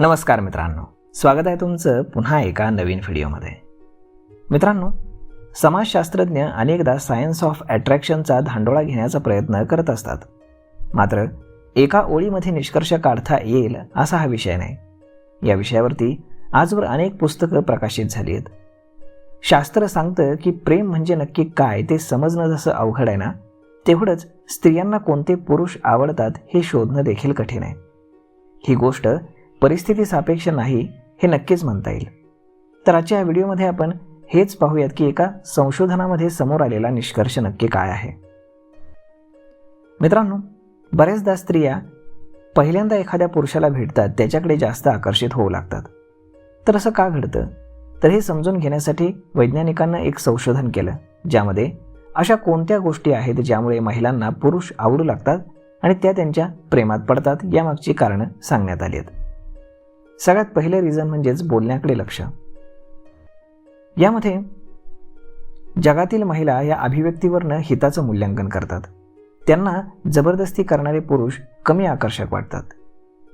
नमस्कार मित्रांनो. स्वागत आहे तुमचं पुन्हा एका नवीन व्हिडिओमध्ये. मित्रांनो समाजशास्त्रज्ञ अनेकदा सायन्स ऑफ अट्रॅक्शनचा धांडोळा घेण्याचा प्रयत्न करत असतात. मात्र एका ओळीमध्ये निष्कर्ष काढता येईल असा हा विषय नाही. या विषयावरती आजवर अनेक पुस्तकं प्रकाशित झाली आहेत शास्त्र सांगतं की प्रेम म्हणजे नक्की काय ते समजणं जसं अवघड आहे ना तेवढंच स्त्रियांना कोणते पुरुष आवडतात हे शोधणं देखील कठीण आहे. ही गोष्ट परिस्थिती सापेक्ष नाही हे नक्कीच म्हणता येईल. तर आजच्या या व्हिडिओमध्ये आपण हेच पाहूयात की एका संशोधनामध्ये समोर आलेला निष्कर्ष नक्की काय आहे. मित्रांनो बऱ्याचदा स्त्रिया पहिल्यांदा एखाद्या पुरुषाला भेटतात त्याच्याकडे जास्त आकर्षित होऊ लागतात. तर असं का घडतं? तर हे समजून घेण्यासाठी वैज्ञानिकांना एक संशोधन केलं ज्यामध्ये अशा कोणत्या गोष्टी आहेत ज्यामुळे महिलांना पुरुष आवडू लागतात आणि त्या त्यांच्या प्रेमात पडतात यामागची कारणं सांगण्यात आली आहेत. सगळ्यात पहिलं रिझन म्हणजेच बोलण्याकडे लक्ष. यामध्ये जगातील महिला या अभिव्यक्तीवरनं हिताचं मूल्यांकन करतात. त्यांना जबरदस्ती करणारे पुरुष कमी आकर्षक वाटतात.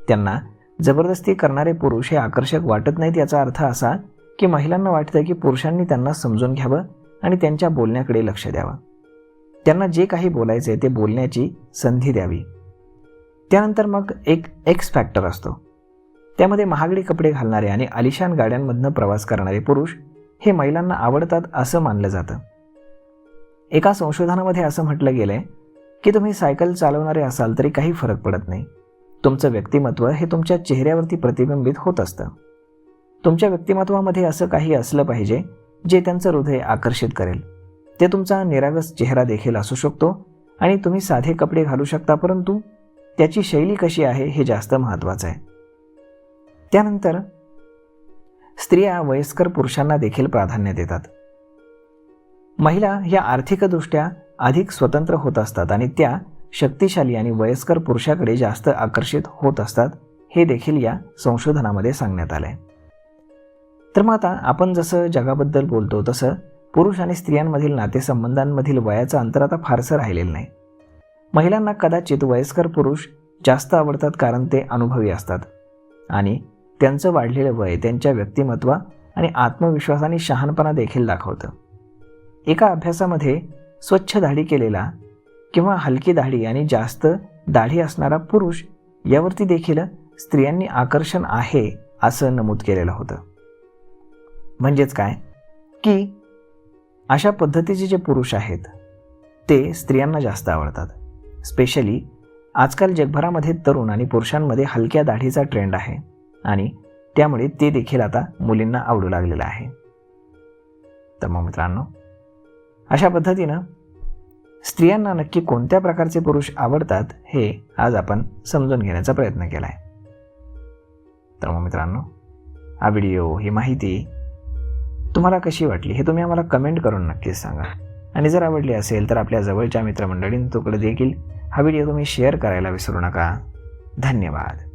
त्यांना जबरदस्ती करणारे पुरुष हे आकर्षक वाटत नाहीत याचा अर्थ असा की महिलांना वाटतं की पुरुषांनी त्यांना समजून घ्यावं आणि त्यांच्या बोलण्याकडे लक्ष द्यावं. त्यांना जे काही बोलायचं आहे ते बोलण्याची संधी द्यावी. त्यानंतर मग एक एक्स फॅक्टर असतो. त्यामध्ये महागडे कपडे घालणारे आणि आलिशान गाड्यांमधनं प्रवास करणारे पुरुष हे महिलांना आवडतात असं मानलं जातं. एका संशोधनामध्ये असं म्हटलं गेलंय की तुम्ही सायकल चालवणारे असाल तरी काही फरक पडत नाही. तुमचं व्यक्तिमत्व हे तुमच्या चेहऱ्यावरती प्रतिबिंबित होत असतं. तुमच्या व्यक्तिमत्वामध्ये असं काही असलं पाहिजे जे त्यांचं हृदय आकर्षित करेल. ते तुमचा निरागस चेहरा देखील असू शकतो आणि तुम्ही साधे कपडे घालू शकता परंतु त्याची शैली कशी आहे हे जास्त महत्त्वाचं आहे. त्यानंतर स्त्रिया वयस्कर पुरुषांना देखील प्राधान्य देतात. महिला ह्या आर्थिकदृष्ट्या अधिक स्वतंत्र होत असतात आणि त्या शक्तिशाली आणि वयस्कर पुरुषाकडे जास्त आकर्षित होत असतात हे देखील या संशोधनामध्ये सांगण्यात आलं आहे तर मग आता आपण जसं जगाबद्दल बोलतो तसं पुरुष आणि स्त्रियांमधील नातेसंबंधांमधील वयाचं अंतर आता फारसं राहिलेलं नाही. महिलांना कदाचित वयस्कर पुरुष जास्त आवडतात कारण ते अनुभवी असतात आणि त्यांचं वाढलेलं वय त्यांच्या व्यक्तिमत्व आणि आत्मविश्वास आणि शहाणपणा देखील दाखवतं. एका अभ्यासामध्ये स्वच्छ दाढी केलेला किंवा हलकी दाढी आणि जास्त दाढी असणारा पुरुष यावरती देखील स्त्रियांनी आकर्षण आहे असं नमूद केलेलं होतं. म्हणजेच काय? की अशा पद्धतीचे जे पुरुष आहेत ते स्त्रियांना जास्त आवडतात. स्पेशली आजकाल जगभरामध्ये तरुण आणि पुरुषांमध्ये हलक्या दाढीचा ट्रेंड आहे. आणि त्यामुळे ते देखील आता मुलींना आवडू लागलेलं आहे. तर मग मित्रांनो अशा पद्धतीनं स्त्रियांना नक्की कोणत्या प्रकारचे पुरुष आवडतात हे आज आपण समजून घेण्याचा प्रयत्न केला आहे तर मग मित्रांनो हा व्हिडिओ ही माहिती तुम्हाला कशी वाटली हे तुम्ही आम्हाला कमेंट करून नक्कीच सांगा. आणि जर आवडली असेल तर आपल्या जवळच्या मित्रमंडळींकडे देखील हा व्हिडिओ तुम्ही शेअर करायला विसरू नका. धन्यवाद.